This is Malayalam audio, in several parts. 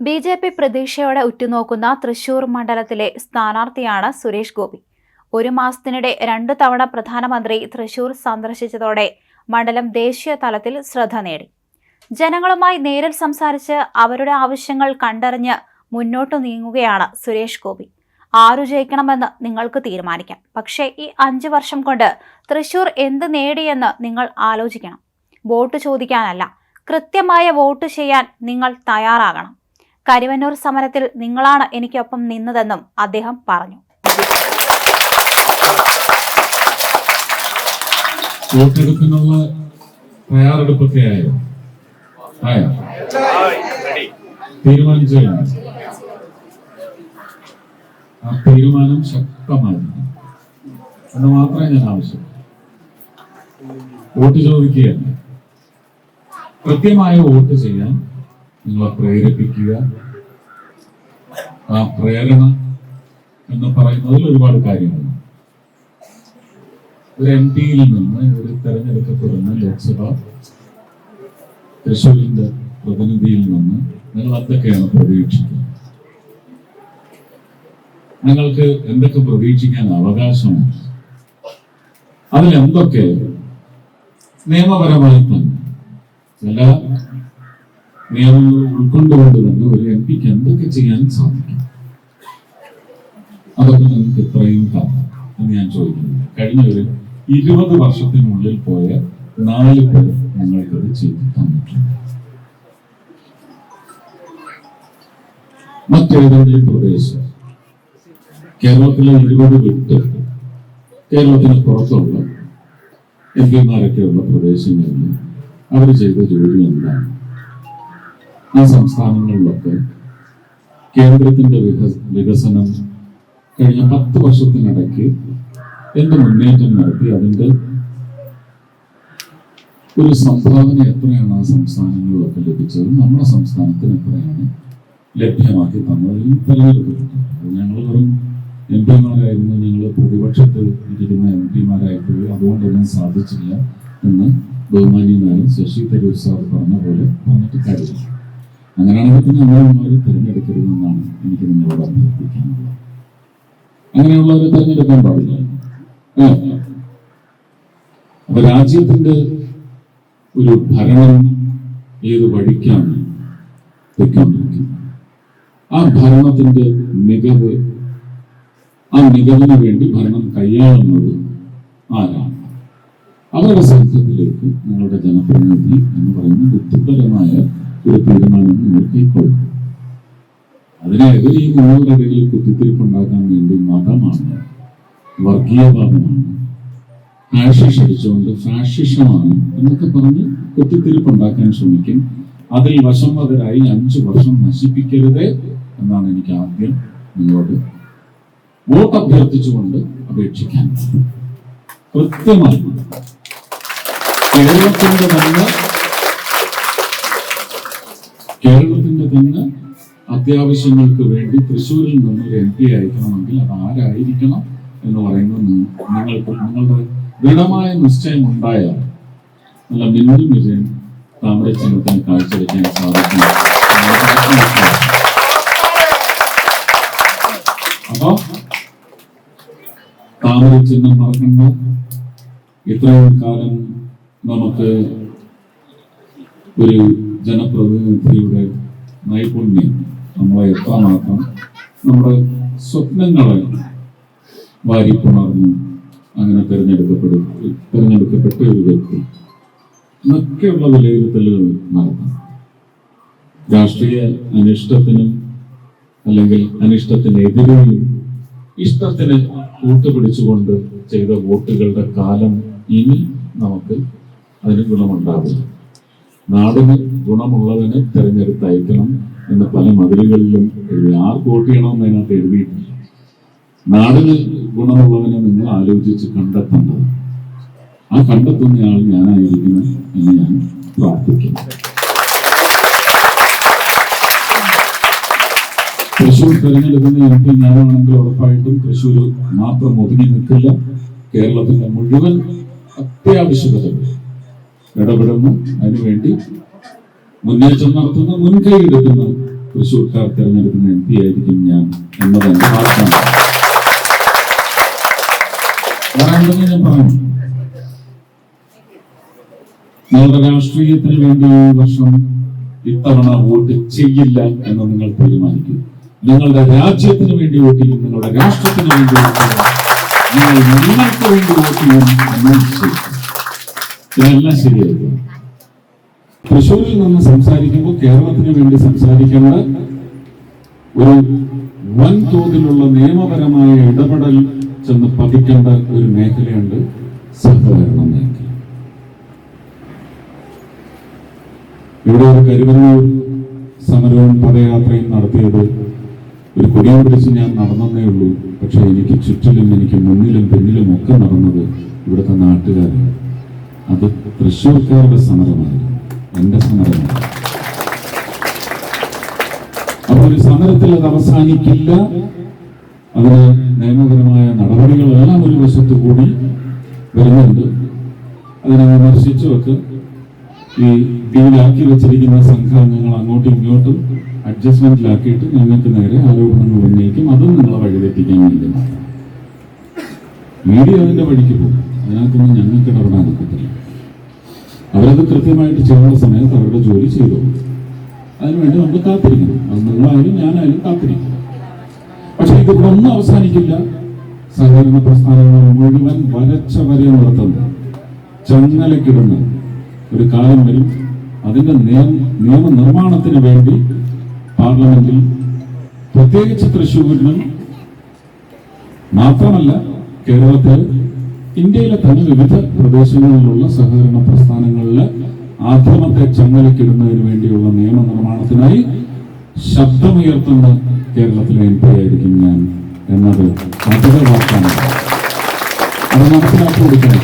ബി ജെ പി പ്രതീക്ഷയോടെ ഉറ്റുനോക്കുന്ന തൃശൂർ മണ്ഡലത്തിലെ സ്ഥാനാർത്ഥിയാണ് സുരേഷ് ഗോപി. ഒരു മാസത്തിനിടെ രണ്ടു തവണ പ്രധാനമന്ത്രി തൃശൂർ സന്ദർശിച്ചതോടെ മണ്ഡലം ദേശീയ തലത്തിൽ ശ്രദ്ധ നേടി. ജനങ്ങളുമായി നേരിൽ സംസാരിച്ച് അവരുടെ ആവശ്യങ്ങൾ കണ്ടറിഞ്ഞ് മുന്നോട്ടു നീങ്ങുകയാണ് സുരേഷ് ഗോപി. ആരു ജയിക്കണമെന്ന് നിങ്ങൾക്ക് തീരുമാനിക്കാം. പക്ഷേ ഈ അഞ്ച് വർഷം കൊണ്ട് തൃശൂർ എന്ത് നേടിയെന്ന് നിങ്ങൾ ആലോചിക്കണം. വോട്ട് ചോദിക്കാനല്ല കൃത്യമായ വോട്ട് ചെയ്യാൻ നിങ്ങൾ തയ്യാറാകണം. കരിവന്നൂർ സമരത്തിൽ നിങ്ങളാണ് എനിക്കൊപ്പം നിന്നതെന്നും അദ്ദേഹം പറഞ്ഞു. ആ തീരുമാനം ശക്തമായിരിക്കും എന്ന് മാത്രമേ ഞാൻ ആവശ്യം വോട്ട് ചോദിക്കുകയല്ല? കൃത്യമായ വോട്ട് ചെയ്യാൻ നിങ്ങളെ പ്രേരിപ്പിക്കുക. ആ പ്രേരണ എന്ന് പറയുന്നതിൽ ഒരുപാട് കാര്യങ്ങളുണ്ട്. ഒരു എം പിയിൽ നിന്ന് ഒരു തെരഞ്ഞെടുക്കപ്പെടുന്ന ലോക്സഭ തൃശ്ശൂരിന്റെ പ്രതിനിധിയിൽ നിന്ന് നിങ്ങൾ എന്തൊക്കെയാണ് പ്രതീക്ഷിക്കുന്നത്? നിങ്ങൾക്ക് എന്തൊക്കെ പ്രതീക്ഷിക്കാൻ അവകാശമുണ്ട്? അതിലെന്തൊക്കെ നിയമപരമായി തന്നെ? ചില നിയമങ്ങൾ ഉൾക്കൊണ്ടുകൊണ്ട് തന്നെ ഒരു എം പിക്ക് എന്തൊക്കെ ചെയ്യാൻ സാധിക്കും? അതൊക്കെ നമുക്ക് ഇത്രയും കാണാം എന്ന് ഞാൻ ചോദിക്കുന്നു. കഴിഞ്ഞ ഒരു ഇരുപത് വർഷത്തിനുള്ളിൽ പോയ നാല് പേർ ഞങ്ങൾക്കത് ചെയ്തു തന്നിട്ടുണ്ട്. മറ്റേതെങ്കിലും പ്രദേശം കേരളത്തിലെ ഇരുപത് വിട്ട് കേരളത്തിന് പുറത്തുള്ള എം പിമാരൊക്കെയുള്ള പ്രദേശങ്ങളിൽ അവർ ചെയ്ത ജോലി എന്താണ്? ആ സംസ്ഥാനങ്ങളിലൊക്കെ കേന്ദ്രത്തിന്റെ വികസ- വികസനം കഴിഞ്ഞ പത്ത് വർഷത്തിനിടയ്ക്ക് എന്ത് മുന്നേറ്റം നടത്തി അതിന്റെ ഒരു സംഭാവന എത്രയാണ് ആ സംസ്ഥാനങ്ങളിലൊക്കെ ലഭിച്ചത്? നമ്മുടെ സംസ്ഥാനത്തിന് എത്രയാണ് ലഭ്യമാക്കി തന്നത് ഈ തെരഞ്ഞെടുക്കപ്പെട്ടത് ഞങ്ങൾ വെറും എം പിമാരായിരുന്നു. ഞങ്ങൾ പ്രതിപക്ഷത്തിൽ ഇരിക്കുന്ന എം പിമാരായിപ്പോയി. അതുകൊണ്ടൊന്നും സാധിച്ചില്ല എന്ന് ബഹുമാനിയനായ ശശി തരൂർ സാർ പറഞ്ഞ പോലെ പറഞ്ഞിട്ട് കാര്യമില്ല. അങ്ങനെയാണെങ്കിൽ അമ്മമാരെ തിരഞ്ഞെടുക്കരുതെന്നാണ് എനിക്ക് നിങ്ങളോട് അഭ്യർത്ഥിക്കാനുള്ളത്. അങ്ങനെയുള്ളവരെ തിരഞ്ഞെടുക്കാൻ പാടില്ല? അപ്പൊ രാജ്യത്തിന്റെ ഒരു ഭരണം ഏത് വഴിക്കാണ് പൊയ്ക്കൊണ്ടിരിക്കുന്നത്? ആ ഭരണത്തിന്റെ മികവ് ആ മികവിന് വേണ്ടി ഭരണം കൈയാളുന്നത് ആരാണ്? അവരുടെ സംഘത്തിലേക്ക് നിങ്ങളുടെ ജനപ്രതിനിധി എന്ന് പറയുന്ന ബുദ്ധിപരമായ തീരുമാനം നിങ്ങൾ കൈക്കൊള്ളും അതിനെതിരെ ഈ മൂന്നിടയിൽ കുത്തിത്തിരിപ്പുണ്ടാക്കാൻ വേണ്ടി മതമാണ് വർഗീയവാദമാണ് ഫാഷിഷ് അടിച്ചുകൊണ്ട് ഫാഷിഷമാണ് എന്നൊക്കെ പറഞ്ഞ് കുത്തിത്തിരിപ്പുണ്ടാക്കാൻ ശ്രമിക്കും. അതിൽ വശംവതരായി അഞ്ചു വർഷം നശിപ്പിക്കരുതേ എന്നാണ് എനിക്ക് ആദ്യം നിങ്ങളോട് വോട്ട് അഭ്യർത്ഥിച്ചുകൊണ്ട് അപേക്ഷിക്കാൻ. കൃത്യമായി. കേരളത്തിന്റെ തന്നെ കേരളത്തിന്റെ തന്നെ അത്യാവശ്യങ്ങൾക്ക് വേണ്ടി തൃശ്ശൂരിൽ നിന്ന് ഒരു എം പി ആയിരിക്കണമെങ്കിൽ അത് ആരായിരിക്കണം എന്ന് പറയുന്നത് നിങ്ങൾക്ക് നിങ്ങളുടെ ദൃഢമായ നിശ്ചയം ഉണ്ടായാൽ നല്ല മിന്നൽ വിജയം താമര ചിഹ്നത്തിന് കാഴ്ചവെക്കാൻ സാധിക്കും. അപ്പൊ താമര ചിഹ്നം മറക്കണ്ട. ഇത്രയും കാലം നമുക്ക് ഒരു ജനപ്രതിനിധിയുടെ നൈപുണ്യം നമ്മളെ എത്രമാത്രം നമ്മുടെ സ്വപ്നങ്ങളെ വാരിപ്പുണർന്നു അങ്ങനെ തിരഞ്ഞെടുക്കപ്പെടും തിരഞ്ഞെടുക്കപ്പെട്ട ഒരു വ്യക്തി എന്നൊക്കെയുള്ള വിലയിരുത്തലുകൾ നടത്താം രാഷ്ട്രീയ അനിഷ്ടത്തിനും അല്ലെങ്കിൽ അനിഷ്ടത്തിനെതിരെയും ഇഷ്ടത്തിന് കൂട്ടുപിടിച്ചുകൊണ്ട് ചെയ്ത വോട്ടുകളുടെ കാലം ഇനി നമുക്ക് അതിന് ഗുണമുണ്ടാവില്ല നാടിന് ഗുണമുള്ളവനെ തെരഞ്ഞെടുത്തയക്കണം എന്ന് പല മതിലുകളിലും എഴുതി ആർക്ക് വോട്ട് ചെയ്യണമെന്ന് അതിനകത്ത് എഴുതിയിട്ടില്ല നാടിന് ഗുണമുള്ളവനെ നിങ്ങൾ ആലോചിച്ച് കണ്ടെത്തേണ്ടത് ആ കണ്ടെത്തുന്നയാൾ ഞാനായിരിക്കണം എന്ന് ഞാൻ പ്രാർത്ഥിക്കുന്നു. തൃശ്ശൂർ തെരഞ്ഞെടുക്കുന്ന എം പി ഞാനാണെങ്കിൽ ഉറപ്പായിട്ടും തൃശ്ശൂർ മാത്രം ഒതുങ്ങി നിൽക്കില്ല. കേരളത്തിന്റെ മുഴുവൻ അത്യാവശ്യകതകൾ ഇടപെടുന്നു. അതിനുവേണ്ടി മുന്നേറ്റം നടത്തുന്ന മുൻകൈ എടുക്കുന്ന തൃശ്ശൂർക്കാർ തിരഞ്ഞെടുക്കുന്ന എം പി ആയിരിക്കും ഞാൻ എന്നതാണ് പറയാനുണ്ടെങ്കിൽ ഞാൻ പറഞ്ഞു നിങ്ങളുടെ രാഷ്ട്രീയത്തിന് വേണ്ടി ഈ വർഷം ഇത്തവണ വോട്ട് ചെയ്യില്ല എന്ന് നിങ്ങൾ തീരുമാനിക്കും. നിങ്ങളുടെ രാജ്യത്തിന് വേണ്ടി വോട്ട് ചെയ്യും നിങ്ങളുടെ രാഷ്ട്രത്തിന് വേണ്ടി വോട്ട് ചെയ്യും. നിങ്ങൾ നിങ്ങൾക്ക് വേണ്ടി വോട്ട് ചെയ്യും എന്ന് നിശ്ചയിക്കും ഇതെല്ലാം ശരിയായിരിക്കും. തൃശ്ശൂരിൽ നിന്ന് സംസാരിക്കുമ്പോൾ കേരളത്തിന് വേണ്ടി സംസാരിക്കേണ്ട ഒരു വൻതോതിലുള്ള നിയമപരമായ ഇടപെടൽ ചെന്ന് പതിക്കേണ്ട ഒരു മേഖലയുണ്ട് സഹകരണ മേഖല ഇവിടെ ഒരു കരുവന്നൂർ സമരവും പദയാത്രയും നടത്തിയത് ഒരു കൊടിയെ പിടിച്ച് ഞാൻ നടന്നേ ഉള്ളൂ. പക്ഷെ എനിക്ക് ചുറ്റിലും എനിക്ക് മുന്നിലും പിന്നിലും ഒക്കെ നടന്നത് ഇവിടുത്തെ നാട്ടുകാരാണ്. അത് തൃശ്ശൂർക്കാരുടെ സമരമാണ് ഒരു സമരത്തിൽ അത് അവസാനിക്കില്ല. അതിന് നിയമപരമായ നടപടികളെല്ലാം ഒരു വശത്തു കൂടി വരുന്നുണ്ട്. അതിനെ വിമർശിച്ചുമൊക്കെ ഈ ഡീലാക്കി വെച്ചിരിക്കുന്ന സംഘാംഗങ്ങൾ അങ്ങോട്ടും ഇങ്ങോട്ടും അഡ്ജസ്റ്റ്മെന്റിലാക്കിയിട്ട് ഞങ്ങൾക്ക് നേരെ ആരോപണങ്ങൾ ഉന്നയിക്കും. അതും നിങ്ങളെ വഴിതെറ്റിക്കാൻ വേണ്ടി മീഡിയ അതിന്റെ വഴിക്ക് പോകും. അതിനകത്തൊന്നും ഞങ്ങൾക്ക് ഇടപെടാൻ പറ്റത്തില്ല അവരത് കൃത്യമായിട്ട് ചെയ്യുന്ന സമയത്ത് അവരുടെ ജോലി ചെയ്തു. അതിനുവേണ്ടി നമുക്ക് കാത്തിരിക്കണം. അത് നിങ്ങളായാലും ഞാനായാലും കാത്തിരിക്കും പക്ഷെ ഇത് ഒന്നും അവസാനിക്കില്ല. സഹകരണ പ്രസ്ഥാനങ്ങൾ മുഴുവൻ വരച്ച വരെ നടത്തുന്നു. ചങ്ങലക്കിടുന്ന. ഒരു കാലം വരും. നിയമ നിയമനിർമ്മാണത്തിന് വേണ്ടി പാർലമെന്റിൽ പ്രത്യേകിച്ച് തൃശ്ശൂരിനും മാത്രമല്ല കേരളത്തിൽ ഇന്ത്യയിലെ തന്നെ വിവിധ പ്രദേശങ്ങളിലുള്ള സഹകരണ പ്രസ്ഥാനങ്ങളിലെ ആദ്യമത്തെ ചങ്ങലക്കിടുന്നതിന് വേണ്ടിയുള്ള നിയമനിർമ്മാണത്തിനായി ശബ്ദമുയർത്തുന്ന കേരളത്തിലെ എം പി ആയിരിക്കും ഞാൻ എന്നത് അധിക വാക്കാണ് അത് മനസ്സിലാക്കി കൊടുക്കാൻ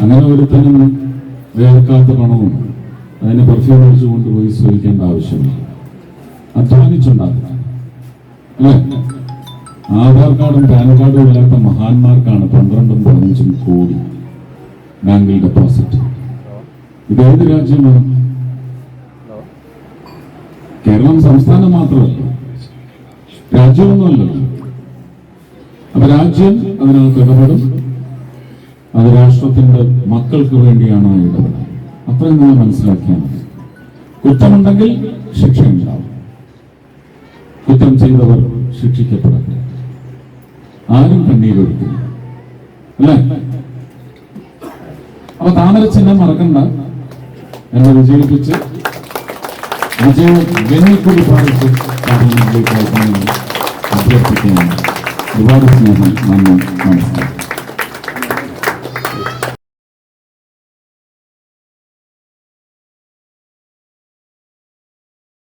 അങ്ങനെ ഒരുത്തനും വേർക്കാത്ത പണവും അതിനെ പെർഫ്യൂം അടിച്ചു കൊണ്ടുപോയി ശ്രമിക്കേണ്ട ആവശ്യമില്ല. അധ്വാനിച്ചുണ്ടാക്കുക അല്ലേ? ആധാർ കാർഡും പാൻ കാർഡും ഇല്ലാത്ത മഹാന്മാർക്കാണ് പന്ത്രണ്ടും പതിനഞ്ചും കോടി ബാങ്കിൽ ഡെപ്പോസിറ്റ്. ഇത് ഏത് രാജ്യമാണ്? കേരളം സംസ്ഥാനം മാത്രമല്ല. രാജ്യമൊന്നുമല്ല അപ്പൊ രാജ്യം അതിനകത്ത് ഇടപെടും. അത് രാഷ്ട്രത്തിന്റെ മക്കൾക്ക് വേണ്ടിയാണ് ഇടപെടുന്നത് അത്രയും നിങ്ങൾ മനസ്സിലാക്കിയാൽ മതി. കുറ്റമുണ്ടെങ്കിൽ ശിക്ഷയുണ്ടാവും കുറ്റം ചെയ്തവർ ശിക്ഷിക്കപ്പെടട്ടെ. ആരും കണ്ണീരൊഴുക്കില്ല. അല്ലേ? അപ്പൊ താമര ചിഹ്നം മറക്കണ്ട. എന്നെ വിജയിപ്പിച്ച് വിജയ എന്നിക്കൂടി പാലിച്ച് അഭ്യർത്ഥിക്കുകയാണ് ഒരുപാട് സ്നേഹം. നന്ദി. നമസ്കാരം.